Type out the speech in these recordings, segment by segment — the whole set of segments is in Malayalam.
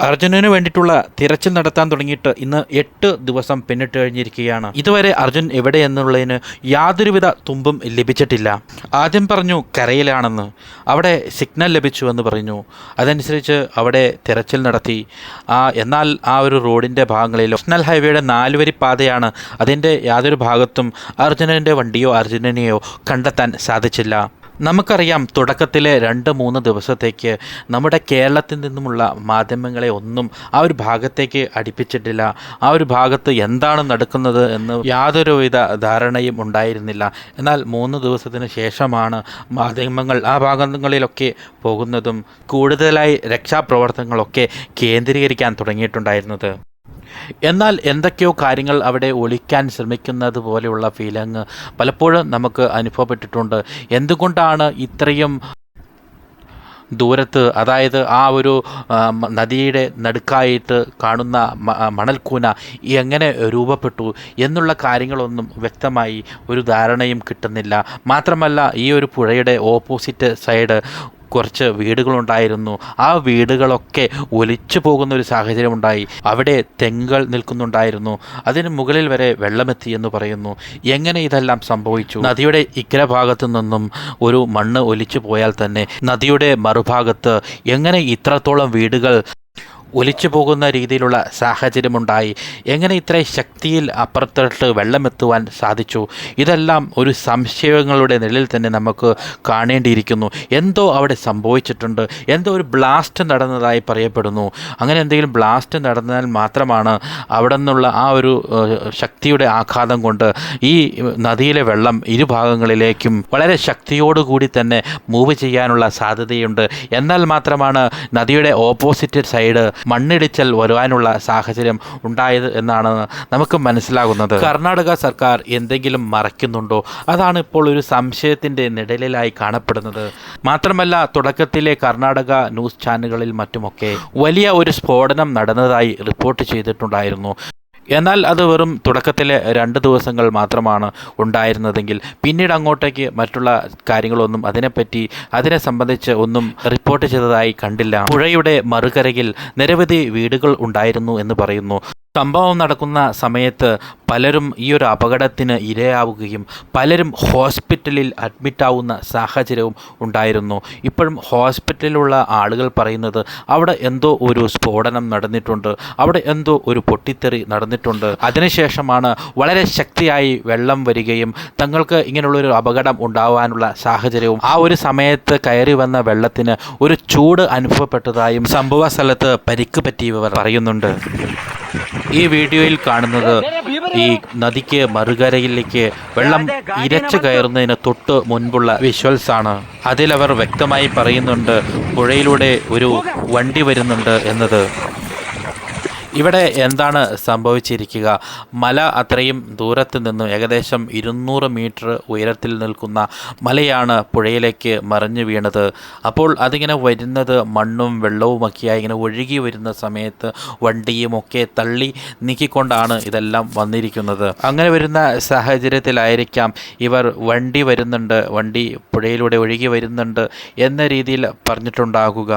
അർജുനന് വേണ്ടിയിട്ടുള്ള തിരച്ചിൽ നടത്താൻ തുടങ്ങിയിട്ട് ഇന്ന് എട്ട് ദിവസം പിന്നിട്ട് കഴിഞ്ഞിരിക്കുകയാണ്. ഇതുവരെ അർജുൻ എവിടെയെന്നുള്ളതിന് യാതൊരുവിധ തുമ്പും ലഭിച്ചിട്ടില്ല. ആദ്യം പറഞ്ഞു കരയിലാണെന്ന്. അവിടെ സിഗ്നൽ ലഭിച്ചു എന്ന് പറഞ്ഞു. അതനുസരിച്ച് അവിടെ തിരച്ചിൽ നടത്തി. ആ എന്നാൽ ആ ഒരു റോഡിന്റെ ഭാഗങ്ങളിൽ നാഷണൽ ഹൈവേയുടെ നാലുവരി പാതയാണ് അതിന്റെ യാതൊരു ഭാഗത്തും അർജുനന്റെ വണ്ടിയോ അർജുനനെയോ കണ്ടെത്താൻ സാധിച്ചില്ല. നമുക്കറിയാം തുടക്കത്തിലെ രണ്ട് മൂന്ന് ദിവസത്തേക്ക് നമ്മുടെ കേരളത്തിൽ നിന്നുമുള്ള മാധ്യമങ്ങളെ ഒന്നും ആ ഒരു ഭാഗത്തേക്ക് അടുപ്പിച്ചിട്ടില്ല. ആ ഒരു ഭാഗത്ത് എന്താണ് നടക്കുന്നത് എന്ന് യാതൊരുവിധ ധാരണയും ഉണ്ടായിരുന്നില്ല. എന്നാൽ മൂന്ന് ദിവസത്തിന് ശേഷമാണ് മാധ്യമങ്ങൾ ആ ഭാഗങ്ങളിലൊക്കെ പോകുന്നതും കൂടുതലായി രക്ഷാപ്രവർത്തനങ്ങളൊക്കെ കേന്ദ്രീകരിക്കാൻ തുടങ്ങിയിട്ടുണ്ടായിരുന്നത്. എന്നാൽ എന്തൊക്കെയോ കാര്യങ്ങൾ അവിടെ ഒളിക്കാൻ ശ്രമിക്കുന്നത് പോലെയുള്ള ഫീലിംഗ് പലപ്പോഴും നമുക്ക് അനുഭവപ്പെട്ടിട്ടുണ്ട്. എന്തുകൊണ്ടാണ് ഇത്രയും ദൂരത്ത് അതായത് ആ ഒരു നദിയുടെ നടുക്കായിട്ട് കാണുന്ന മണൽക്കൂന എങ്ങനെ രൂപപ്പെട്ടു എന്നുള്ള കാര്യങ്ങളൊന്നും വ്യക്തമായി ഒരു ധാരണയും കിട്ടുന്നില്ല. മാത്രമല്ല ഈ ഒരു പുഴയുടെ ഓപ്പോസിറ്റ് സൈഡ് കുറച്ച് വീടുകളുണ്ടായിരുന്നു. ആ വീടുകളൊക്കെ ഒലിച്ചു പോകുന്ന ഒരു സാഹചര്യം ഉണ്ടായി അവിടെ തെങ്ങുകൾ നിൽക്കുന്നുണ്ടായിരുന്നു. അതിന് മുകളിൽ വരെ വെള്ളമെത്തി എന്ന് പറയുന്നു. എങ്ങനെ ഇതെല്ലാം സംഭവിച്ചു? നദിയുടെ ഇക്കര ഭാഗത്തു നിന്നും ഒരു മണ്ണ് ഒലിച്ചു പോയാൽ തന്നെ നദിയുടെ മറുഭാഗത്ത് എങ്ങനെ ഇത്രത്തോളം വീടുകൾ ഒലിച്ചു പോകുന്ന രീതിയിലുള്ള സാഹചര്യമുണ്ടായി. എങ്ങനെ ഇത്ര ശക്തിയിൽ അപ്പുറത്തോട്ട് വെള്ളമെത്തുവാൻ സാധിച്ചു? ഇതെല്ലാം ഒരു സംശയങ്ങളുടെ നിലയിൽ തന്നെ നമുക്ക് കാണേണ്ടിയിരിക്കുന്നു. എന്തോ അവിടെ സംഭവിച്ചിട്ടുണ്ട്. എന്തോ ഒരു ബ്ലാസ്റ്റ് നടന്നതായി പറയപ്പെടുന്നു. അങ്ങനെ എന്തെങ്കിലും ബ്ലാസ്റ്റ് നടന്നാൽ മാത്രമാണ് അവിടെ നിന്നുള്ള ആ ഒരു ശക്തിയുടെ ആഘാതം കൊണ്ട് ഈ നദിയിലെ വെള്ളം ഇരുഭാഗങ്ങളിലേക്കും വളരെ ശക്തിയോടുകൂടി തന്നെ മൂവ് ചെയ്യാനുള്ള സാധ്യതയുണ്ട്. എന്നാൽ മാത്രമാണ് നദിയുടെ ഓപ്പോസിറ്റ് സൈഡ് മണ്ണിടിച്ചൽ വരുവാനുള്ള സാഹചര്യം ഉണ്ടായത് എന്നാണ് നമുക്ക് മനസ്സിലാകുന്നത്. കർണാടക സർക്കാർ എന്തെങ്കിലും മറയ്ക്കുന്നുണ്ടോ? അതാണ് ഇപ്പോൾ ഒരു സംശയത്തിന്റെ നിഴലിലായി കാണപ്പെടുന്നത്. മാത്രമല്ല തുടക്കത്തിലെ കർണാടക ന്യൂസ് ചാനലുകളിൽ മറ്റുമൊക്കെ വലിയ ഒരു സ്ഫോടനം നടന്നതായി റിപ്പോർട്ട് ചെയ്തിട്ടുണ്ടായിരുന്നു. എന്നാൽ അത് വെറും തുടക്കത്തിലെ രണ്ട് ദിവസങ്ങൾ മാത്രമാണ് ഉണ്ടായിരുന്നതെങ്കിൽ പിന്നീട് അങ്ങോട്ടേക്ക് മറ്റുള്ള കാര്യങ്ങളൊന്നും അതിനെപ്പറ്റി അതിനെ സംബന്ധിച്ച് ഒന്നും റിപ്പോർട്ട് ചെയ്തതായി കണ്ടില്ല. പുഴയുടെ മറുകരയിൽ നിരവധി വീടുകൾ ഉണ്ടായിരുന്നു എന്ന് പറയുന്നു. സംഭവം നടക്കുന്ന സമയത്ത് പലരും ഈ ഒരു അപകടത്തിന് ഇരയാവുകയും പലരും ഹോസ്പിറ്റലിൽ അഡ്മിറ്റാവുന്ന സാഹചര്യവും ഉണ്ടായിരുന്നു. ഇപ്പോഴും ഹോസ്പിറ്റലിലുള്ള ആളുകൾ പറയുന്നത് അവിടെ എന്തോ ഒരു സ്ഫോടനം നടന്നിട്ടുണ്ട് അവിടെ എന്തോ ഒരു പൊട്ടിത്തെറി നടന്നിട്ടുണ്ട്. അതിനുശേഷമാണ് വളരെ ശക്തിയായി വെള്ളം വരികയും തങ്ങൾക്ക് ഇങ്ങനെയുള്ളൊരു അപകടം ഉണ്ടാവാനുള്ള സാഹചര്യവും ആ ഒരു സമയത്ത് കയറി വന്ന വെള്ളത്തിന് ഒരു ചൂട് അനുഭവപ്പെട്ടതായും സംഭവ സ്ഥലത്ത് പരിക്ക് പറ്റിയവർ പറയുന്നുണ്ട്. ഈ വീഡിയോയിൽ കാണുന്നത് ഈ നദിക്ക് മറുകരയിലേക്ക് വെള്ളം ഇരച്ചു കയറുന്നതിന് തൊട്ട് മുൻപുള്ള വിഷ്വൽസ് ആണ് അതിലവർ വ്യക്തമായി പറയുന്നുണ്ട് പുഴയിലൂടെ ഒരു വണ്ടി വരുന്നുണ്ട് എന്നത്. ഇവിടെ എന്താണ് സംഭവിച്ചിരിക്കുക? മല അത്രയും ദൂരത്ത് നിന്നും ഏകദേശം ഇരുന്നൂറ് മീറ്റർ ഉയരത്തിൽ നിൽക്കുന്ന മലയാണ് പുഴയിലേക്ക് മറിഞ്ഞു വീണത്. അപ്പോൾ അതിങ്ങനെ വരുന്നത് മണ്ണും വെള്ളവുമൊക്കെയായി ഇങ്ങനെ ഒഴുകി വരുന്ന സമയത്ത് വണ്ടിയും ഒക്കെ തള്ളി നീക്കിക്കൊണ്ടാണ് ഇതെല്ലാം വന്നിരിക്കുന്നത്. അങ്ങനെ വരുന്ന സാഹചര്യത്തിലായിരിക്കാം ഇവർ വണ്ടി വരുന്നുണ്ട് വണ്ടി പുഴയിലൂടെ ഒഴുകി വരുന്നുണ്ട് എന്ന രീതിയിൽ പറഞ്ഞിട്ടുണ്ടാകുക.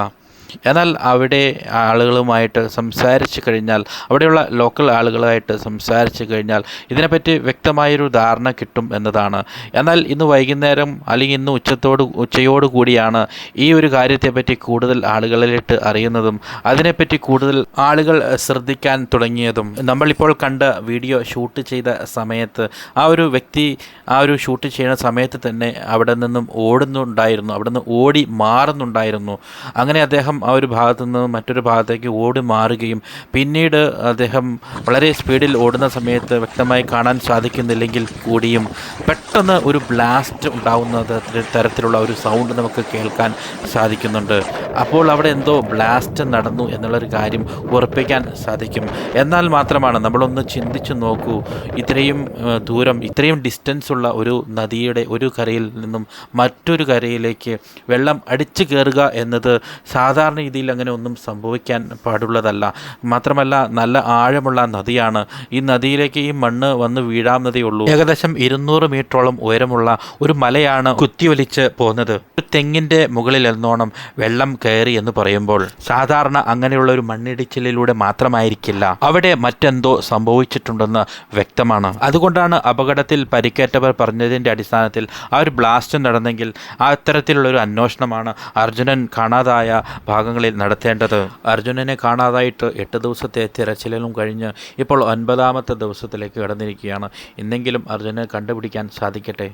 എന്നാൽ അവിടെ ആളുകളുമായിട്ട് സംസാരിച്ച് കഴിഞ്ഞാൽ അവിടെയുള്ള ലോക്കൽ ആളുകളായിട്ട് സംസാരിച്ച് കഴിഞ്ഞാൽ ഇതിനെപ്പറ്റി വ്യക്തമായൊരു ധാരണ കിട്ടും എന്നതാണ്. എന്നാൽ ഇന്ന് വൈകുന്നേരം അല്ലെങ്കിൽ ഇന്ന് ഉച്ചത്തോട് ഉച്ചയോട് കൂടിയാണ് ഈ ഒരു കാര്യത്തെപ്പറ്റി കൂടുതൽ ആളുകളിലിട്ട് അറിയുന്നതും അതിനെപ്പറ്റി കൂടുതൽ ആളുകൾ ശ്രദ്ധിക്കാൻ തുടങ്ങിയതും. നമ്മളിപ്പോൾ കണ്ട വീഡിയോ ഷൂട്ട് ചെയ്ത സമയത്ത് ആ ഒരു വ്യക്തി ആ ഒരു ഷൂട്ട് ചെയ്യുന്ന സമയത്ത് തന്നെ അവിടെ നിന്നും ഓടുന്നുണ്ടായിരുന്നു. അവിടെ നിന്ന് ഓടി മാറുന്നുണ്ടായിരുന്നു. അങ്ങനെ അദ്ദേഹം ആ ഒരു ഭാഗത്തു നിന്ന് മറ്റൊരു ഭാഗത്തേക്ക് ഓടി മാറുകയും പിന്നീട് അദ്ദേഹം വളരെ സ്പീഡിൽ ഓടുന്ന സമയത്ത് വ്യക്തമായി കാണാൻ സാധിക്കുന്നില്ലെങ്കിൽ കൂടിയും പെട്ടെന്ന് ഒരു ബ്ലാസ്റ്റ് ഉണ്ടാകുന്ന തരത്തിലുള്ള ഒരു സൗണ്ട് നമുക്ക് കേൾക്കാൻ സാധിക്കുന്നുണ്ട്. അപ്പോൾ അവിടെ എന്തോ ബ്ലാസ്റ്റ് നടന്നു എന്നുള്ളൊരു കാര്യം ഉറപ്പിക്കാൻ സാധിക്കും. എന്നാൽ മാത്രമാണ് നമ്മളൊന്ന് ചിന്തിച്ചു നോക്കൂ. ഇത്രയും ദൂരം ഇത്രയും ഡിസ്റ്റൻസ് ഉള്ള ഒരു നദിയുടെ ഒരു കരയിൽ നിന്നും മറ്റൊരു കരയിലേക്ക് വെള്ളം അടിച്ചു കയറുക എന്നത് സാധാരണ സാധാരണ രീതിയിൽ അങ്ങനെ ഒന്നും സംഭവിക്കാൻ പാടുള്ളതല്ല. മാത്രമല്ല നല്ല ആഴമുള്ള നദിയാണ്. ഈ നദിയിലേക്ക് ഈ മണ്ണ് വന്ന് വീഴാവുന്നതേ ഉള്ളൂ. ഏകദേശം ഇരുന്നൂറ് മീറ്ററോളം ഉയരമുള്ള ഒരു മലയാണ് കുത്തിയൊലിച്ച് പോകുന്നത്. ഒരു തെങ്ങിന്റെ മുകളിൽ എന്നോണം വെള്ളം കയറി എന്ന് പറയുമ്പോൾ സാധാരണ അങ്ങനെയുള്ള ഒരു മണ്ണിടിച്ചിലിലൂടെ മാത്രമായിരിക്കില്ല. അവിടെ മറ്റെന്തോ സംഭവിച്ചിട്ടുണ്ടെന്ന് വ്യക്തമാണ്. അതുകൊണ്ടാണ് അപകടത്തിൽ പരിക്കേറ്റവർ പറഞ്ഞതിന്റെ അടിസ്ഥാനത്തിൽ ആ ഒരു ബ്ലാസ്റ്റ് നടന്നെങ്കിൽ അത്തരത്തിലുള്ള ഒരു അന്വേഷണമാണ് അർജുനൻ കാണാതായ ഭാഗങ്ങളിൽ നടത്തേണ്ടത്. അർജുനനെ കാണാതായിട്ട് എട്ട് ദിവസത്തെ തിരച്ചിലും കഴിഞ്ഞ് ഇപ്പോൾ ഒൻപതാമത്തെ ദിവസത്തിലേക്ക് കടന്നിരിക്കുകയാണ്. ഇന്നെങ്കിലും അർജുനനെ കണ്ടുപിടിക്കാൻ സാധിക്കട്ടെ?